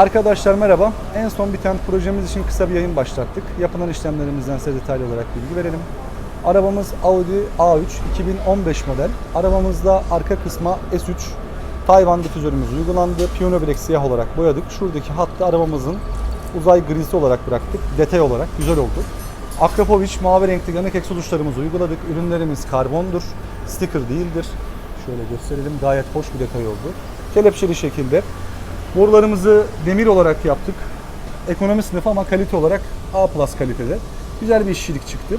Arkadaşlar merhaba. En son biten projemiz için kısa bir yayın başlattık. Yapılan işlemlerimizden size detaylı olarak bilgi verelim. Arabamız Audi A3 2015 model. Arabamızda arka kısma S3 Tayvan difüzörümüz uygulandı. Piyano bilek siyah olarak boyadık. Şuradaki hattı arabamızın uzay grisi olarak bıraktık. Detay olarak güzel oldu. Akrapovic mavi renkli yanık egzoz uçlarımızı uyguladık. Ürünlerimiz karbondur. Sticker değildir. Şöyle gösterelim. Gayet hoş bir detay oldu. Kelepçeli şekilde. Borularımızı demir olarak yaptık. Ekonomi sınıfı ama kalite olarak A plus kalitede. Güzel bir işçilik çıktı.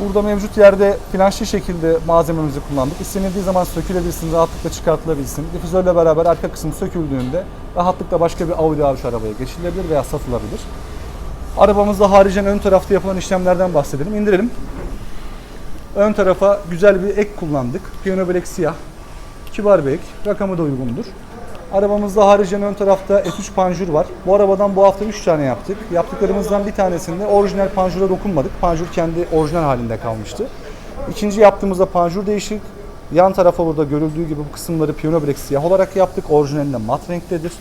Burada mevcut yerde flanşlı şekilde malzememizi kullandık. İstenildiği zaman sökülebilsin, rahatlıkla çıkartılabilsin. Difüzörle beraber arka kısım söküldüğünde rahatlıkla başka bir Audi A3 arabaya geçilebilir veya satılabilir. Arabamızda haricen ön tarafta yapılan işlemlerden bahsedelim. İndirelim. Ön tarafa güzel bir ek kullandık. Piyano bilek siyah. Kibar bir ek. Rakamı da uygundur. Arabamızda haricen ön tarafta F3 panjur var. Bu arabadan bu hafta 3 tane yaptık. Yaptıklarımızdan bir tanesinde orijinal panjura dokunmadık. Panjur kendi orijinal halinde kalmıştı. İkinci yaptığımızda panjur değişik. Yan tarafa burada görüldüğü gibi bu kısımları piyano bilek siyah olarak yaptık. Orijinalinde mat renktedir.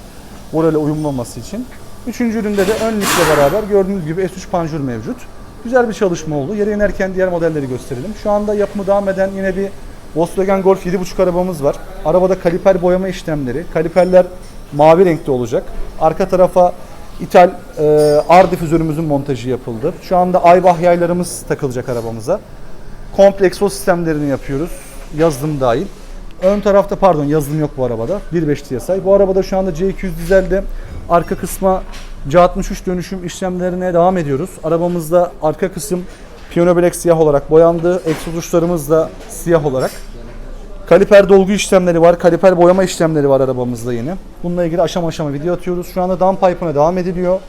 Orayla uyumlu olması için. Üçüncü üründe de ön lifle beraber gördüğünüz gibi S3 panjur mevcut. Güzel bir çalışma oldu. Yere inerken diğer modelleri gösterelim. Şu anda yapımı devam eden yine bir Volkswagen Golf 7.5 arabamız var. Arabada kaliper boyama işlemleri. Kaliperler mavi renkte olacak. Arka tarafa ithal e, R difüzörümüzün montajı yapıldı. Şu anda Aybach yaylarımız takılacak arabamıza. Komple egzoz sistemlerini yapıyoruz. Yazılım dahil. Ön tarafta pardon yazılım yok bu arabada. 1.5 TSI. Bu arabada şu anda C200 dizelde arka kısma C63 dönüşüm işlemlerine devam ediyoruz. Arabamızda arka kısım piyano bilek siyah olarak boyandı. Egzoz uçlarımız da siyah olarak. Kaliper dolgu işlemleri var. Kaliper boyama işlemleri var arabamızda yine. Bununla ilgili aşama aşama video atıyoruz. Şu anda downpipe'ına devam ediliyor.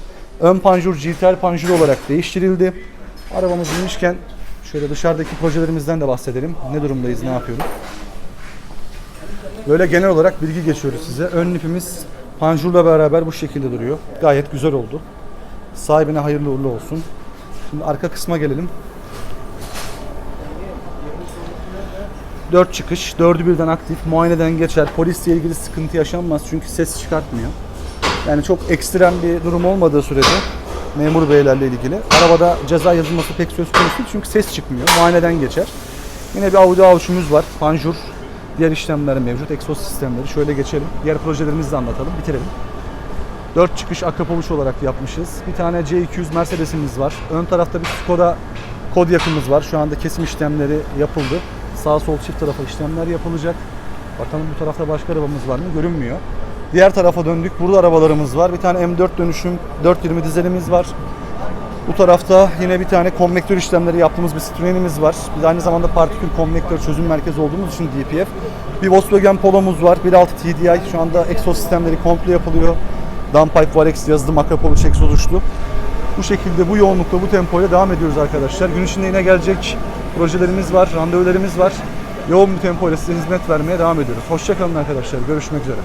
Ön panjur GTL panjur olarak değiştirildi. Arabamız inmişken şöyle dışarıdaki projelerimizden de bahsedelim. Ne durumdayız, ne yapıyoruz? Böyle genel olarak bilgi geçiyoruz size. Ön lifimiz panjurla beraber bu şekilde duruyor. Gayet güzel oldu. Sahibine hayırlı uğurlu olsun. Şimdi arka kısma gelelim. 4 çıkış, 4'ü birden aktif, muayeneden geçer. Polisle ilgili sıkıntı yaşanmaz çünkü ses çıkartmıyor. Yani çok ekstrem bir durum olmadığı sürece memur beylerle ilgili. Arabada ceza yazılması pek söz konusu değil çünkü ses çıkmıyor. Muayeneden geçer. Yine bir Audi A3'ümüz var. Panjur, diğer işlemler mevcut. Egzoz sistemleri. Şöyle geçelim. Diğer projelerimizi de anlatalım. Bitirelim. 4 çıkış akapavuç olarak yapmışız. Bir tane C200 Mercedes'imiz var. Ön tarafta bir Skoda kod yakımız var. Şu anda kesim işlemleri yapıldı. Sağ sol çift tarafa işlemler yapılacak. Bakalım bu tarafta başka arabamız var mı? Görünmüyor. Diğer tarafa döndük. Burada arabalarımız var. Bir tane M4 dönüşüm 420 dizelimiz var. Bu tarafta yine bir tane konvektör işlemleri yaptığımız bir Citroen'imiz var. Biz aynı zamanda partikül konvektör çözüm merkezi olduğumuz için DPF. Bir Volkswagen Polo'muz var. 1.6 TDI. Şu anda egzoz sistemleri komple yapılıyor. Downpipe Varex yazılım Akrapovic egzoz uçlu. Bu şekilde bu yoğunlukta bu tempoyla devam ediyoruz arkadaşlar. Gün içinde yine gelecek projelerimiz var, randevularımız var. Yoğun bir tempoyla size hizmet vermeye devam ediyoruz. Hoşçakalın arkadaşlar. Görüşmek üzere.